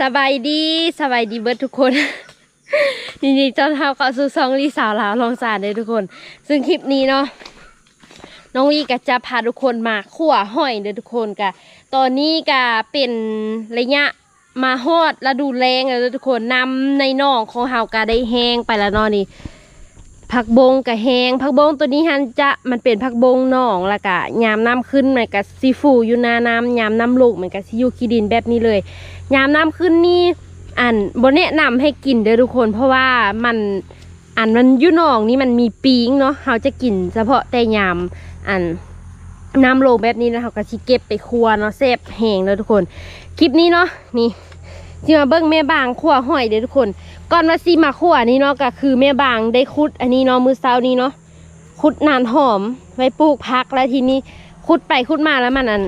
สบายดีสบายดีเบิร์ดทุกคนยินดีต้อนรับเข้าสู่ซองลีสาวลาวลองสารเลยทุกคน ซึ่งคลิปนี้เนาะน้องวีก็จะพาทุกคนมาขั่วห้อยเด้อทุกคนกะตอนนี้ก็เป็นระยะมาฮอดฤดูแรงแล้วทุกคนนำในน่องของเฮาก็ได้แห้งไปแล้วนาะนี่ ผักบงกับแหงผักบงตัวนี้ฮันจะมันเป็นผักบงหนองล้วก็ยามน้ำขึ้นมันก็ซีฟูอยู่หนาน้ำยามน้ำลงมันก็ซิอยูขี้ดินแบบนี้เลยยามน้ำขึ้นนี่อันบนแนะนำให้กินเด้อทุกคน เพราะว่ามันอันมันอยุ่หนองนี่มันมีปีงเนาะเราจะกินเฉพาะแต่ยามอันน้ำลงแบบนี้นะเราก็ชิเก็บไปครัวเนาะแซ่บแหงเลยทุกคน คลิปนี้เนาะนี่จิมาเบิ้งแม่บางขั่วห้อยเด้อทุกคน ก่อนว่าซีมาขั่วนี่เนาะก็คือแม่บางได้คุด อันนี้เนาะมือเช้านี้เนาะคุดนานหอมไว้ปลูกพักแล้วทีนี้คุดไปคุดมาแล้วมันอัน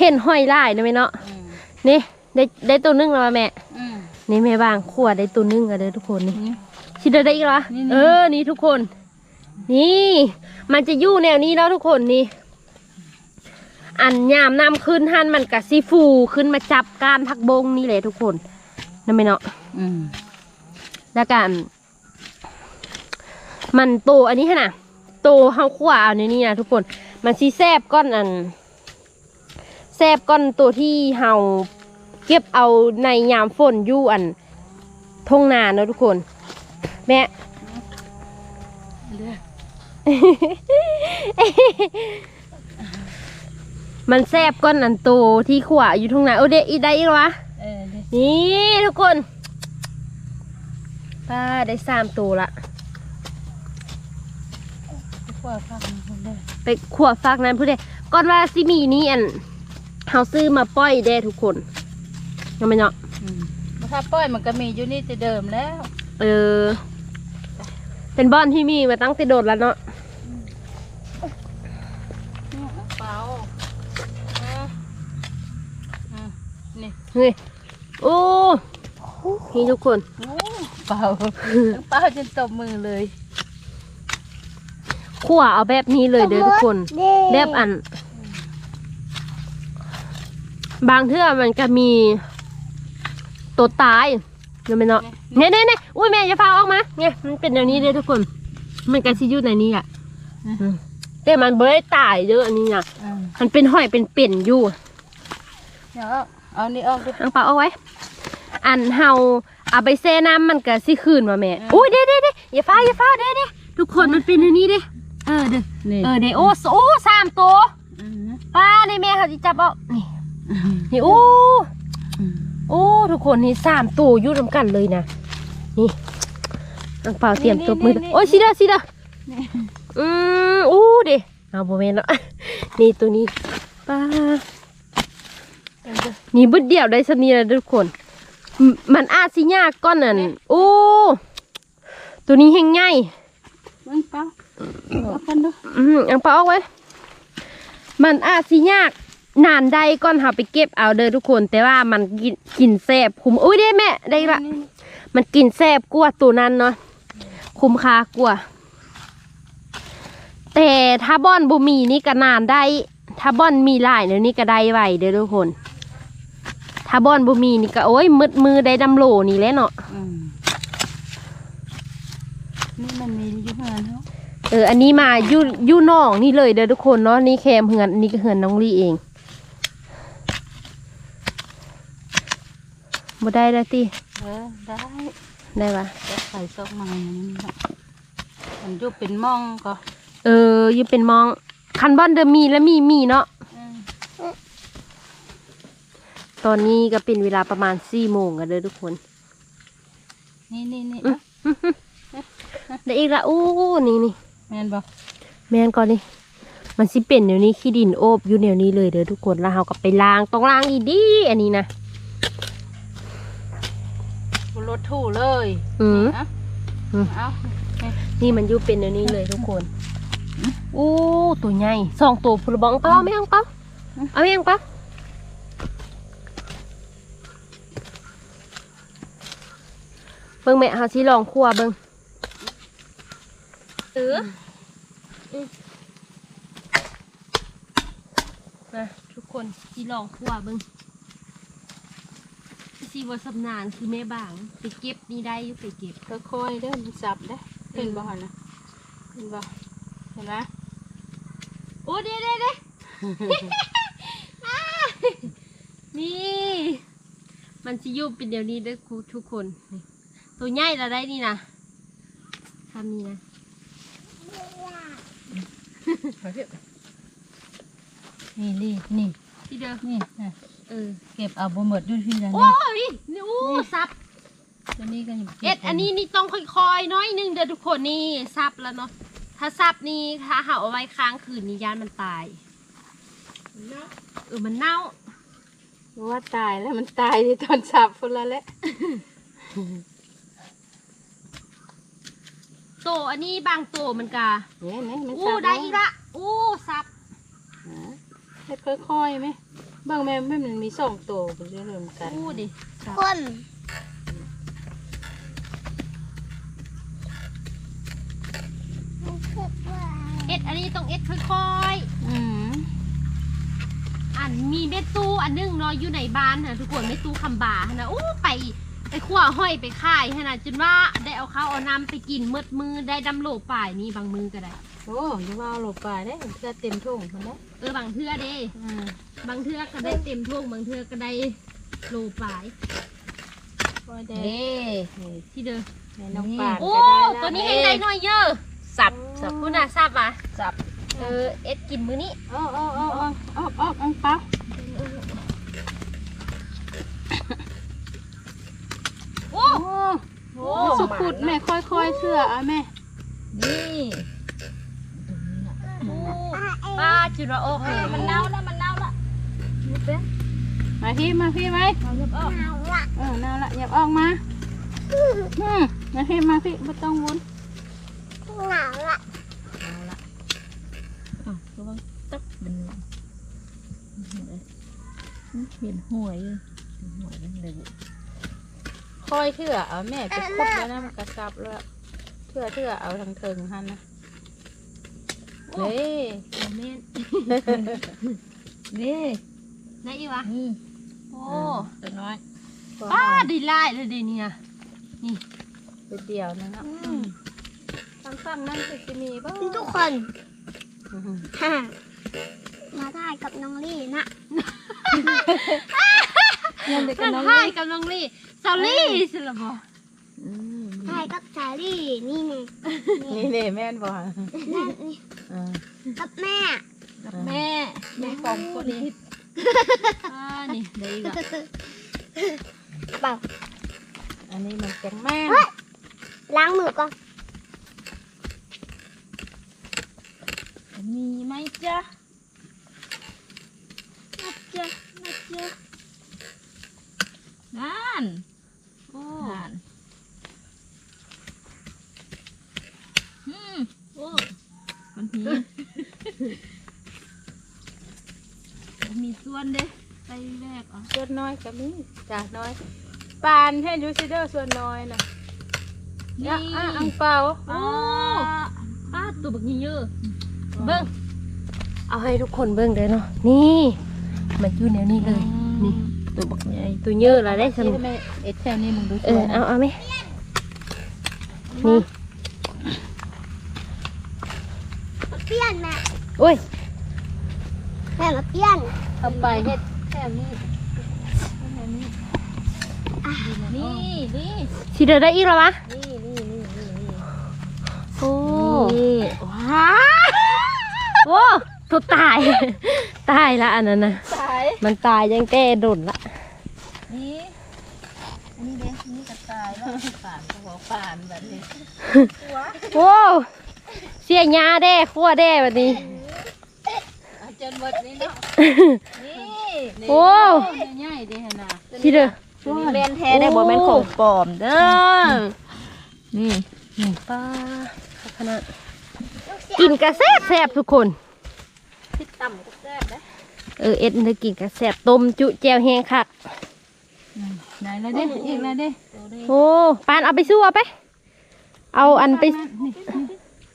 เห็นห้อยลายนะแม่เนาะอืมนี่ได้ได้ตัวนึงแล้วว่ะแม่อืมนี่แม่บางขั่วได้ตัวนึงอะเด้อทุกคนนี่นี่ชิดได้อีกเหรอนี่ๆเออนี่ทุกคน นี่ มันจะอยู่แนวนี้เนาะทุกคนนี่อันยามน้ำขึ้นหันมันกับซีฟูขึ้นมาจับการพักบงนี่เลยทุกคน นั่นไหมเนาะอืมแล้วกันมันโตอันนี้ฮะนะโตเฮาขวาเอาในนี่นะทุกคน มันซีแซบก้อนอันแซบก้อนตัวที่เฮาเก็บเอาในยามฝนอยู่อันทงนาเนาะทุกคน แม่เลือกมันแซบก้อนอันโตที่ขวาอยู่ทงนาโอ้เดอีได้อีกวะเออเดี๋ยว นี่ทุกคนป้าได้สามตัวละขั้วฟักมันคนเด้อไปขวบฝากนั้นพูดเด้ก่อนว่าซิมีนี่อันเฮาซื้อมาปล่อยเด้ทุกคนยังไม่เนาะอืมถ้าป้อยมันก็มีอยู่นี่แต่เดิมแล้ว เออ เป็นบอนที่มีมาตั้งแต่โดดแล้วเนาะนี่เอาเปล่าอะอืมนี่เฮ้ย โอ้นี่ทุกคนโอ้เปล่าเปล่าจนตบมือเลยขั่วเอาแบบนี้เลยเด้อทุกคนแบบอัน บางเทื่อมันก็มี ตัวตายยังไม่เนาะเนี่ยเนี่ยเนี่ยอุ้ยแม่อย่าฟ้าออกมาเนี่ยมันเป็นอย่างนี้เลยทุกคน มันก็ซิอยู่ในนี้อะอืมแต่มันไม่ได้ตายเด้ออันนี้อะอืมมันเป็นห้อยเป็นเป็นอยู่เดี๋ยว เอาเอานี่ออกดิอังเปาเอาไว้ อันเฮาเอาไปแช่น้ำมันก็สิคืนว่ะแม่อืมอุ้ยเด้เด้เด้อย่าฟ้าอย่าฟ้าเด้เด้ทุกคนมันเป็นอย่างนี้เด้เออเด้อนี่เออเด้โอ้โอ้สามตัวอืมป้าในแม่เขาจะจับเอานี่นี่โอ้อืมโอ้ทุกคนนี่สามตัวอยู่รวมกันเลยนะนี่อังเปาเตรียมตบมือโอ้ยสิเด้อสิเด้อนี่อืมอู้เด้เอาโบเมนแล้วนี่ตัวนี้ป้าเดี๋ยวเดี๋ยว นี่บึดเดียวได้สนีแล้วทุกคนมมันอาจสิยากก้อนนั่นโอ้ตัวนี้เฮงใหญ่มึงเปล่าเอากันดูอืมอังเปาเอาไว้ มันอาจสิยากนานใดก้อนหาไปเก็บเอาเด้อทุกคน แต่ว่ามันกินกินแซ่บคุ้มอุ้ยได้แม่ได้ละนี่มันกินแซ่บกว่าตัวนั้นเนาะคุ้มค่ากว่าแต่ถ้าบอนบุมีนี่ก็นานได้ ถ้าบอนมีหลายเดี๋ยวนี้ก็ได้ไวเด้อทุกคน ถ้าบอนบุมีนี่ก็โอ้ยมืดมือได้ดำโหลนี่แหล้วเนาะอืมนี่มันมีอยู่เฮือนเขาเอออันนี้มาอยู่อยู่นอกนี่เลยเด้อทุกคนเนาะนี่แคมเหือนอันนี้ก็เหือนน้องลี่เองบ่ได้แล้วติเออได้ได้ปะจะใส่ซอกมาอย่างนี้นะมันอยู่เป็นหม่องก็เอออยังเป็นมองคันบอนเดอมีแล้วมีมีเนาะ อืม ตอนนี้ก็เป็นเวลาประมาณสี่โมงกันเด้อทุกคน นี่นี่นี่อืมได้อีกละอู้นี่นี่แม่นบอกแม่นก่อนนี่มันสิเป็นเดี๋ยวนี้ขี้ดินโอบอยู่เดี๋ยวนี้เลยเด้อทุกคนแล้วเราก็ไปล้างต้องล้างอีกดีอันนี้นะรถถูเลย อืมเอาอืมเอานี่นี่มันอยู่เป็นเดี๋ยวนี้เลยทุกคนอู้ตัวใหญ่สองตัวพลบองเปล่าไม่เอาเปล่าเอาไม่เอาเปล่า เบิ่งแม่เฮาสิลองคั่วเบิ่งเออนะทุกคนสิลองคั่วเบิ่งซีวสำนานคือแม่บางไปเก็บนี่ได้อยู่ไปเก็บค่อยๆเด้อมันสับได้อเห็นบ่หั่นนะเห็นบ่เห็นไหมโอ้เด้เด้เด้อ่านี่ มันสิอยุบเป็นเดี๋ยวนี้เด้อครูทุกคนนี่ ตัวใหญ่ละได้นี่นะทำนี่นะนี่นี่นี่ที่เด้อนี่นะเออเก็บเอาบ่หมดด้วยพี่นะโอ้นี่ยนี่อู้ซับตัวนี้ก็ยังเอ็ดอันนี้นี่ต้องค่อยๆน้อยหนึงเด้อทุกคนนี่ซับแล้วเนาะถ้าซับนี่ถ้าหาเอาไว้ค้างคืนนี่ยานมันตายเออมันเน่าว่าตายแล้วมันตายที่ตอนสับพุ่นละแหละ โตอันนี้บางโตมันกะเนี่ยนี่มันอู้สับได้อีกละอู้ซับเฮ็ดค่อยๆไหมเบางแม่แม่มันมีสองตัวเป็นเรื่องกันอู้ดิซับคนเอ็ดอันนี้ต้องเอ็ดค่อยอืมๆอันมีเม็ดตู้อันนึงเนาะอยู่ในบ้านนะทุกคนเม็ดตู้คำบาหั่นนะอู้ไป ไปขั่วห้อยไปค่ายหั่นนะจนว่าได้เอาข้าวเอาน้ำไปกินเมืดมือได้ดำโหลป่ายนี่บางมือก็ได้ โอ้ยอย่าว่าเอาหลบไปได้เพื่อเต็มทุ่งมันได้เออบางเทื่อเด้อืมบางเทื่อก็ได้เต็มท่วงบางเทื่อก็ได้โหลป่ายค่อยได้เด้นี่ที่เดิมในน้องปานโอ้ก็ได้ละตัวนี้เห็นได้น้อยเยอะสับสับคุณน่ะทราบปะสับเออเอ็ดกินมื้อนี้เอ๋อาเอาเอาเอาเอาเอาเปล่า โอ้ โอ้ โหสุขุดแม่ค่อยๆเชื่ออะแม่ นี่ป้าจุดว่าโอเคมันเน่าแล้วมันเน่าละนี่เป็นมาพี่มาพี่ไว้เอาเยอะออกเออน่าละอย่าออกมาอืมมาพี่มาพี่ไม่ต้องวนเอาละอ้าวระวังตักมันเห็นหัวอยู่เห็นหัวนั่นเลย ค่อยเชื่อเอาแม่ไปคุดแล้วนะมันกระซับแล้วเชื่อเชื่อเอาทางเทิงหันนะเฮ้ยโอ้แม่นนี่ได้อีกวะนี่โอ้ตัวน้อยป้าดีไล่เลยเดี๋ยวนี้นะเป็นเดียวนึงอะทางฝั่งนั่นคือจะมีบ้างทุกคนฮ่ามาถ่ายกับน้องลี่นะ ยังเด็กกันั่บนน้องให้ลี่กับน้องลี่ซอรี่สิละบออืมถ่ายกับสาลี่นี่ไงนี่นี่แม่นบ่นั่นนี่เออกับแม่กับแม่แม่ของคนนี้อ่านี่ได้อีกวะเปล่าอันนี้มันแกงแม่ล้างมือก่อนมีไหมจ๊ะมาเจอมาเจอ นั่นโอ้นั่นอืมโอ้มันมีมีส่วนเด้ไปแรกอะส่วนน้อยก็มีจ้ะน้อยปานให้ยูซิเดอร์ส่วนน้อยนะนี่อะอะอังเปาโอ้ป้าตัวบักเยอะๆเบิ้งเอาให้ทุกคนเบิ้งได้เนาะนี่ มันอยู่แนวนี้เลยนี่ ตัวบักใหญ่ตัวเยอะละได้สที่นุกแม่เอ็ดแค่นี้มึงดูเอสวอยนะเอาเอาไหมนี่มาเปลี่ยนแม่โอ้ยแม่มาเปลี่ยนเอาไปเฮ็ดแค่นี้นี่นี่ทีเดียวได้อีกแล้ววะนี่นี่นี่นี่นี่โอ้นี่ว้าโอ้ตัวตาย ตายละอันนั้นนะสาย มันตายยังแก้ดนละนี่อันนี้เด้นี่กระต่ายแล้วป่านก็บอกป่านแบบนี้โอ้เสียหญ้าแด้ขั้วแด้แบบนี้เอาจนหมดนี่เนาะนี่นี่โอ้ง่ายๆเด้ฮะนะทีเดียวตัวนี้แบนแท้ได้บ่แม่นของปลอมเด้อนี่ป้าขนาดกินกระแซบแซบทุกคนที่ต่ำก็แซ่บนะ เออเอ็ดได้กินกระแซบต้มจุแจวแห้งคักได้แล้วเด้อีกแล้วเด้โอ้ปานเอาไปสู้เอาไป เอาอันไปนี่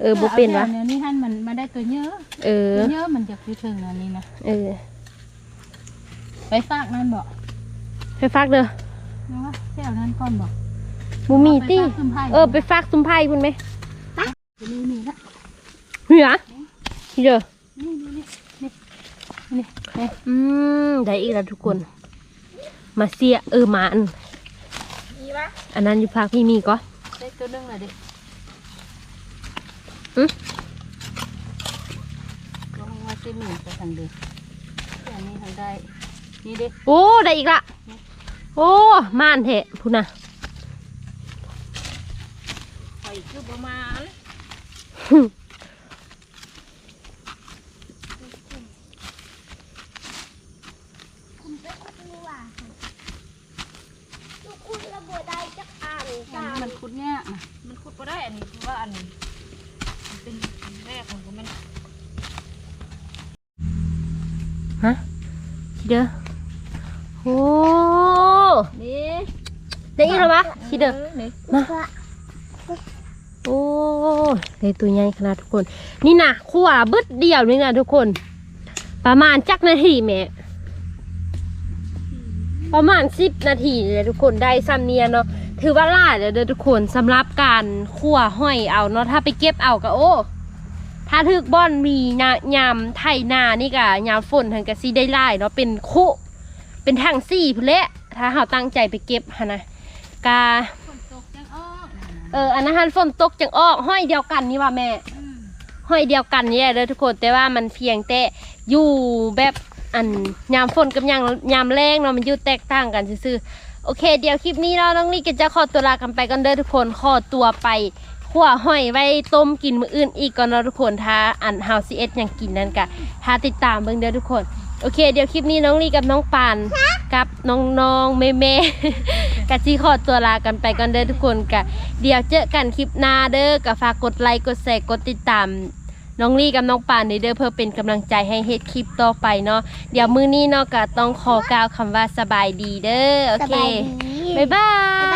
เออบ่เป็นวะอาแถวนี้ท่านมันมาได้ตัวเยอะ เออตัวเยอะมันจะคือถึงอันนี้นะเออ ไปฝากนั่นบอกไปฟักเด้อนะว่าแก้วนั้นก่อนบอกบูมีตี้ไปฝากซุ่มไผ่เออไปฝากซุมไพ่คุณไหมนี่นี่ละเหือที่เด้อนี่นี่นี่นี่ นี่นี่อืมได้อีกแล้วทุกคน มาเสียเออหมาอันมีปะอันนั้นอยู่ภาคพี่มีก็ได้ตัวหนึงเลยดิอืมลองว่าจะมีไปทางเดิอันนี้ทางได้ นี่ดิโอ้ได้อีกละโอ้ม่านเถะพูดนะหอยคือประมาณคุณเป็นคนรู้ว่าลูกคุณระเบิดได้จักอ่าน อั นตานี้มมันคุดเนี่ยอะมันขุดบ่ได้อันนี้คือว่าอันนี้มันเป็นแรกของมันฮะที่เด้อโอ้นี่ได้อีกแล้วมะที่เด้อนี่มาโอ้ได้ตัวใหญ่ขนาดทุกคน นี่นะขั้วบึดเดียวนี่นะทุกคน ประมาณจักนาทีแม่ประมาณสิบนาทีเลยทุกคนได้ซ้ำเนียเนาะ ถือว่าล่าเลยเด้อทุกคนสำหรับการคั่วห้อยเอาเนาะถ้าไปเก็บเอาก็โอ้ ถ้าถึกบ่อนมีนายามไถนานี่กะยามฝนทันกะซีได้ล่าเนาะเป็นคุเป็นทางสี่พุ่นแหละถ้าเราตั้งใจไปเก็บหนนะกาฝนตกยังออนั่นน่ะเอออันนั้นหันฝนตกจังออกห้อยเดียวกันนี่ว่าแม่ห้อยเดียวกันนี่แหละเด้อทุกคนแต่ว่ามันเพียงแต่อยู่แบบอันยามฝนกับยามยามแรงเนาะมันอยู่แตกต่างกันซื่อ โอเค เดี๋ยวคลิปนี้เราน้องลี่ก็จะขอตัวลากันไปกันเด้อทุกคนขอตัวไปขั่วห้อยไว้ต้มกินมื้ออื่นอีกก่อนเนาะทุกคนถ้าอันเฮาซีเอสยังกินนั่นกะถ้าติดตามเบิ่งเด้อทุกคน โอเค เดี๋ยวคลิปนี้น้องลี่กับน้องปานกับน้องๆเมๆกะจีขอตัวลากันไปกันเด้อทุกคนกะเดี๋ยวเจอกันคลิปหน้าเด้อกะฝากกดไลค์กดแชร์กดติดตาม น้องลี่กับน้องปานในเด้อเพื่อเป็นกำลังใจให้เฮ็ดคลิปต่อไปเนาะเดี๋ยวมื้อนี้เนาะก็ต้องขอกล่าวคำว่าสบายดีเด้อโอสเคบายดี บ๊ายบาย